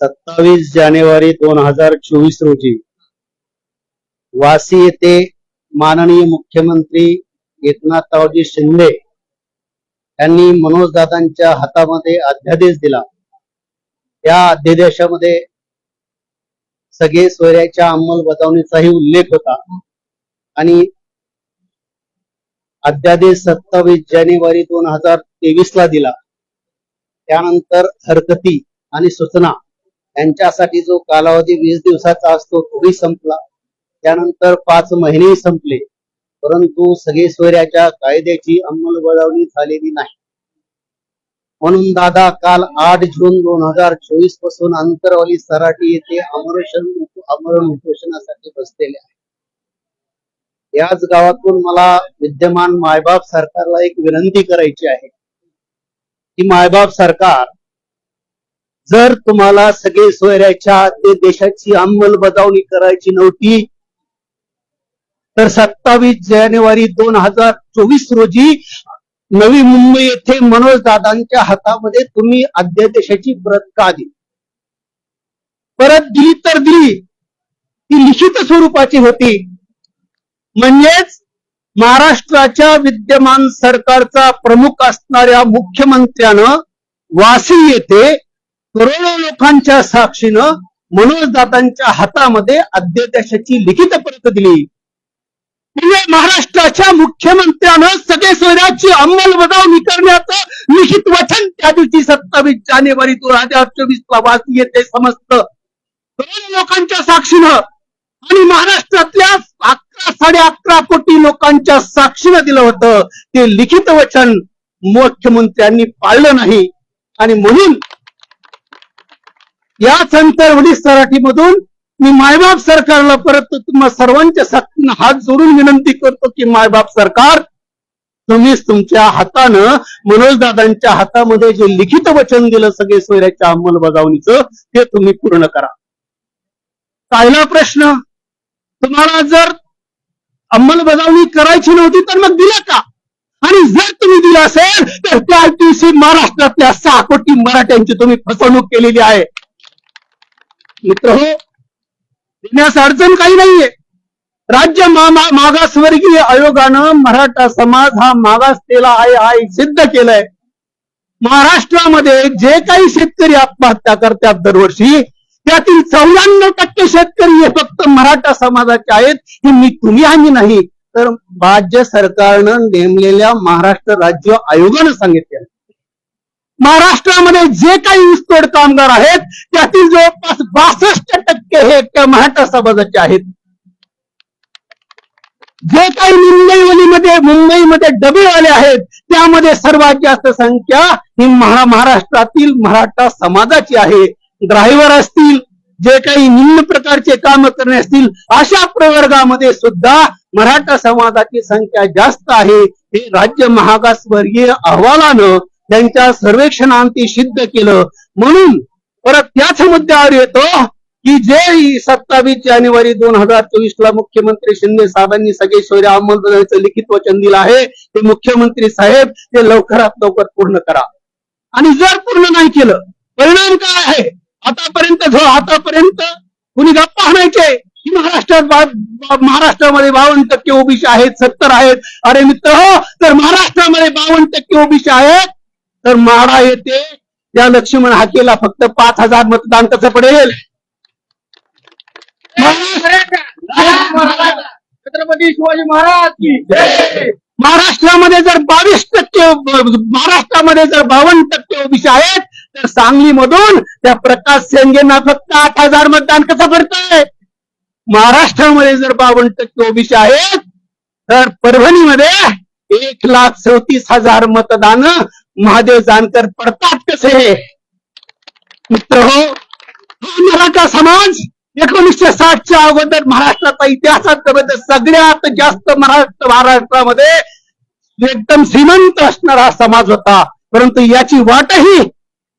सत्तावीस जानेवारी दोन हजार चोवीस रोजी वासी येथे माननीय मुख्यमंत्री एकनाथरावजी शिंदे यांनी मनोजदादांच्या हातामध्ये अध्यादेश दिला. या अध्यादेशामध्ये सगळे सोयऱ्याच्या अंमलबजावणीचाही उल्लेख होता आणि अध्यादेश सत्तावीस जानेवारी दोन हजार तेवीस ला दिला. त्यानंतर हरकती आणि सूचना यांच्यासाठी जो कालावधी वीस दिवसाचा असतो तोही संपला. त्यानंतर पाच महिनेही संपले. परंतु सगळे सोयऱ्याच्या कायद्याची अंमलबजावणी झालेली नाही. म्हणून दादा काल आठ जून दोन हजार चोवीसपासून अंतरवाली सराटी येथे अमरशन अमरण उपोषणासाठी बसलेले आहे. याच गावातून मला विद्यमान मायबाप सरकारला एक विनंती करायची आहे. की मायबाप सरकार जर तुम्हाला सगळे सोयऱ्याच्या ते देशाची अंमलबजावणी करायची नव्हती तर सत्तावीस जानेवारी दोन हजार चोवीस रोजी नवी मुंबई येथे मनोज दादांच्या हातामध्ये तुम्ही अध्यादेशाची प्रत का दिली? परत दिली तर दिली. ती लिखित स्वरूपाची होती. म्हणजेच महाराष्ट्राच्या विद्यमान सरकारचा प्रमुख असणाऱ्या मुख्यमंत्र्यानं वाशी येथे करोडो लोकांच्या साक्षीनं मनोज दादांच्या हातामध्ये अध्यादेशाची लिखित परत दिली. म्हणजे महाराष्ट्राच्या मुख्यमंत्र्यानं सगळे सोयऱ्याची अंमलबजावणी करण्याचं लिखित वचन त्या दिवशी सत्तावीस जानेवारी दोन हजार चोवीस ला वासी येथे समजतं लोकांच्या साक्षीनं आणि महाराष्ट्रातल्या अकरा साडे अकरा कोटी लोकांच्या साक्षीनं दिलं होतं. ते लिखित वचन मुख्यमंत्र्यांनी पाळलं नाही. आणि म्हणून याच अंतरवडी सराठीमधून मी मायबाप सरकारला परत तुम्हा सर्वांच्या सक्तीनं हात जोडून विनंती करतो की मायबाप सरकार तुम्हीच तुमच्या हातानं मनोजदादांच्या हातामध्ये जे लिखित वचन दिलं सगळे सोयऱ्याच्या अंमलबजावणीचं ते तुम्ही पूर्ण करा. पहिला प्रश्न? तुम्हाला जर अंमलबजावणी करायची नव्हती तर मग दिलं का? आणि जर तुम्ही दिलं असेल तर त्या दिवशी महाराष्ट्रातल्या सहा कोटी मराठ्यांची तुम्ही फसवणूक केलेली आहे. मित्र हो देण्यास अडचण काही नाहीये. राज्य मा- मागासवर्गीय आयोगानं मराठा समाज हा मागासलेला आहे आहे सिद्ध केलंय. महाराष्ट्रामध्ये जे काही शेतकरी आत्महत्या करतात दरवर्षी त्यातील चौऱ्याण्णव टक्के शेतकरी हे फक्त मराठा समाजाचे आहेत हे मी तुम्ही आम्ही नाही तर राज्य सरकारनं नेमलेल्या महाराष्ट्र राज्य आयोगानं सांगितले महाराष्ट्रामध्ये जे काही ऊसतोड कामगार आहेत त्यातील जवळपास बासष्ट टक्के हे त्या मराठा समाजाचे आहेत. जे काही मुंबईमध्ये मुंबईमध्ये डबेवाले आहेत त्यामध्ये सर्वात जास्त संख्या ही महा महाराष्ट्रातील मराठा समाजाची आहे. ड्रायव्हर असतील जे काही निम्न प्रकारचे काम करणे असतील अशा प्रवर्गामध्ये सुद्धा मराठा समाजाची संख्या जास्त आहे. हे राज्य महागासवर्गीय अहवालानं त्यांच्या सर्वेक्षणांती सिद्ध केलं. म्हणून परत त्याच मुद्द्यावर येतो की जे सत्तावीस जानेवारी दोन हजार चोवीस ला मुख्यमंत्री शिंदे साहेबांनी सगळे शौर्य अंमलबजावणीचं लिखित वचन दिलं आहे ते मुख्यमंत्री साहेब ते लवकरात लवकर पूर्ण करा. आणि जर पूर्ण नाही केलं परिणाम काय आहे? आतापर्यंत जो आतापर्यंत कुणी गप्पा आणायचे? की महाराष्ट्रात महाराष्ट्रामध्ये बावन्न टक्के ओबीसी आहेत सत्तर आहेत? अरे मित्र हो तर महाराष्ट्रामध्ये बावन्न टक्के ओबीसी आहेत तर माडा येते या लक्ष्मण हाकेला फक्त पाच हजार मतदान कसं पडेल? छत्रपती शिवाजी महाराज की महाराष्ट्रामध्ये जर बावीस टक्के महाराष्ट्रामध्ये जर बावन्न टक्के ओबीसी आहेत तर सांगलीमधून त्या प्रकाश सेंगेंना फक्त आठ हजार मतदान कसं पडतंय? महाराष्ट्रामध्ये जर बावन्न टक्के ओबीसी आहेत तर परभणीमध्ये एक लाख चौतीस हजार मतदान महादेव जानकर पडतात कसे? मित्र हो मराठा समाज एकोणीसशे साठच्या अगोदर महाराष्ट्राचा इतिहासात सगळ्यात जास्त महाराष्ट्र महाराष्ट्रामध्ये एकदम श्रीमंत असणारा समाज होता. परंतु याची वाटही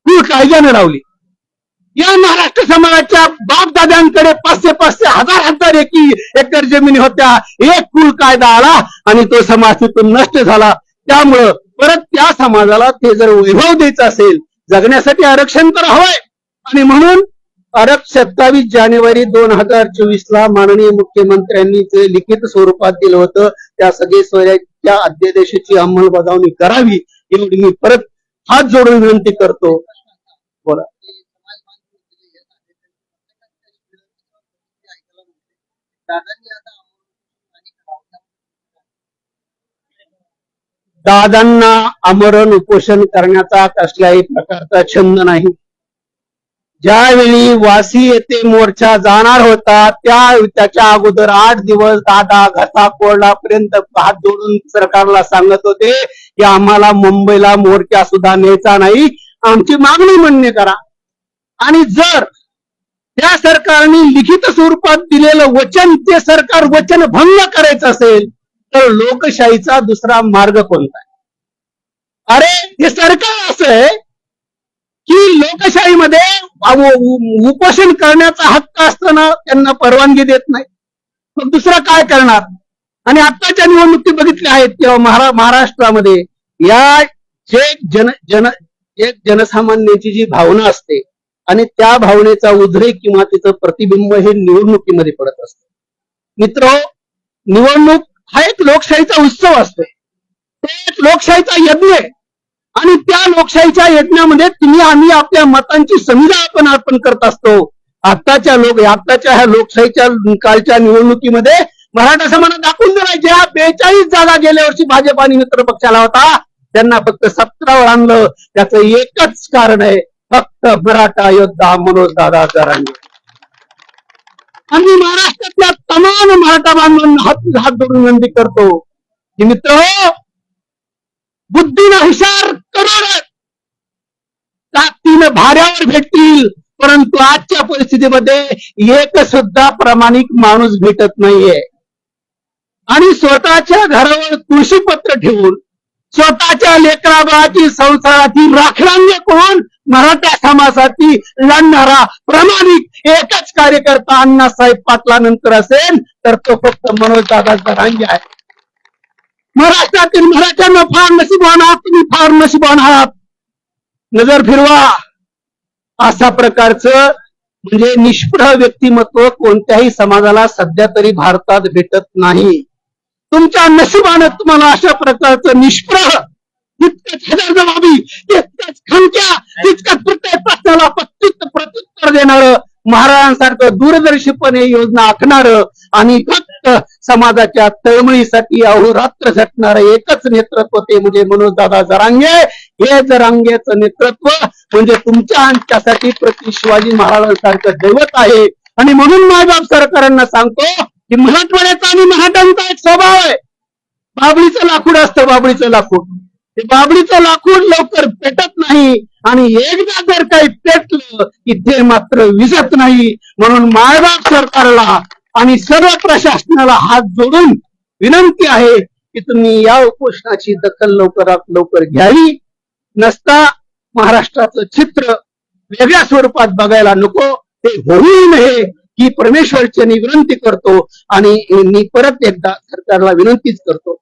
कुल कायद्याने लावली. या महाराष्ट्र समाजाच्या बापदाद्यांकडे पाचशे पाचशे हजार हजार एकी एकर जमिनी होत्या. एक कुल कायदा आला आणि तो समाज तिथून नष्ट झाला. त्यामुळं परत त्या समाजाला ते जर वैभव द्यायचं असेल जगण्यासाठी आरक्षण तर हवंय. आणि म्हणून अरब सत्तावीस जानेवारी दोन हजार चोवीस ला माननीय मुख्यमंत्र्यांनी जे लिखित स्वरूपात दिलं होतं त्या सगळे स्वराज्याच्या अध्यादेशाची अंमलबजावणी करावी एवढी मी परत हात जोडून विनंती करतो. बोला. दादांना आमरण उपोषण करण्याचा कसल्याही प्रकारचा छंद नाही. ज्यावेळी वासी येथे मोर्चा जाणार होता त्या त्याच्या अगोदर आठ दिवस दादा घसा कोरडापर्यंत हात जोडून सरकारला सांगत होते की आम्हाला मुंबईला मोर्चा सुद्धा न्यायचा नाही. आमची मागणी मान्य करा. आणि जर त्या सरकारने लिखित स्वरूपात दिलेलं वचन ते सरकार वचन भंग करायचं असेल तर लोकशाहीचा दुसरा मार्ग कोणता अरे हे सरकार असं आहे की लोकशाहीमध्ये उपोषण करण्याचा हक्क असताना त्यांना परवानगी देत नाही. मग दुसरं काय करणार? आणि आत्ताच्या निवडणुकी बघितल्या आहेत किंवा महारा महाराष्ट्रामध्ये या जे जन जन एक जनसामान्याची जी भावना असते आणि त्या भावनेचा उद्रेक किंवा तिचं प्रतिबिंब हे निवडणुकीमध्ये पडत असत. मित्र निवडणूक हा एक लोकशाहीचा उत्सव असतो. ते एक लोकशाहीचा यज्ञ आहे. आणि त्या लोकशाहीच्या यज्ञामध्ये तुम्ही आम्ही आपल्या मतांची संविधा आपण अर्पण करत असतो. आत्ताच्या लोक आत्ताच्या ह्या लोकशाहीच्या कालच्या निवडणुकीमध्ये मराठा समाजात दाखवून दिला ज्या बेचाळीस जागा गेल्या वर्षी भाजप आणि मित्र पक्षाला होता त्यांना फक्त सतरावर आणलं. त्याचं एकच कारण आहे फक्त मराठा योद्धा मनोज दादा जरांगे आम्ही महाराष्ट्रात तमाम मराठा बांधवांना हात हात धरून विनंती करतो. की मित्र हो, बुद्धीनं हुशार करोड ताकदीनं भाड्यावर भेटतील परंतु आजच्या परिस्थितीमध्ये एक सुद्धा प्रामाणिक माणूस भेटत नाहीये. आणि स्वतःच्या घरावर तुळशीपत्र ठेवून स्वतःच्या लेकराबाळाची संसाराची राखरांगे कोण? मराठा समाजासाठी लढणारा प्रामाणिक एकच कार्यकर्ता अण्णासाहेब पाटलानंतर असेल तर तो फक्त मनोज दादा जरांगे आहे. महाराष्ट्रातील मराठ्यांना फार नशीबवान आहात तुम्ही फार नशीबवान आहात नजर फिरवा. अशा प्रकारचं म्हणजे निष्प्रह व्यक्तिमत्व कोणत्याही समाजाला सध्या तरी भारतात भेटत नाही. तुमच्या नशिबानं तुम्हाला अशा प्रकारचं निष्प्रह तितकंच हजार जबाबी तितकंच खमक्या तितकंच प्रत्येक प्रश्नाला प्रत्युत्तर प्रत्युत्तर देणार महाराजांसारखं दूरदर्शीपणे योजना आखणार आणि फक्त समाजाच्या तळमळीसाठी अहोरात्र झटणार एकच नेतृत्व ते म्हणजे मनोज दादा जरांगे. हे जरांगेचं नेतृत्व म्हणजे तुमच्या आमच्यासाठी प्रति शिवाजी महाराजांसारखं दैवत आहे. आणि म्हणून मायबाप सरकारांना सांगतो की मराठवाड्याचा आणि मराठ्यांचा एक स्वभाव आहे. बाबळीचं लाकूड असतं बाबळीचं लाकूड. ते बाबळीचं लाकूड लवकर पेटत नाही. आणि एकदा जर काही पेटलं की ते मात्र विसत नाही. म्हणून मायबाप सरकारला आणि सर्व प्रशासनाला हात जोडून विनंती आहे की तुम्ही या उपोषणाची दखल लवकरात लवकर घ्यावी. नसता महाराष्ट्राचं चित्र वेगळ्या स्वरूपात बघायला नको. ते होऊ नये ही परमेश्वरची विनंती करतो आणि मी परत एकदा सरकारला विनंतीच करतो.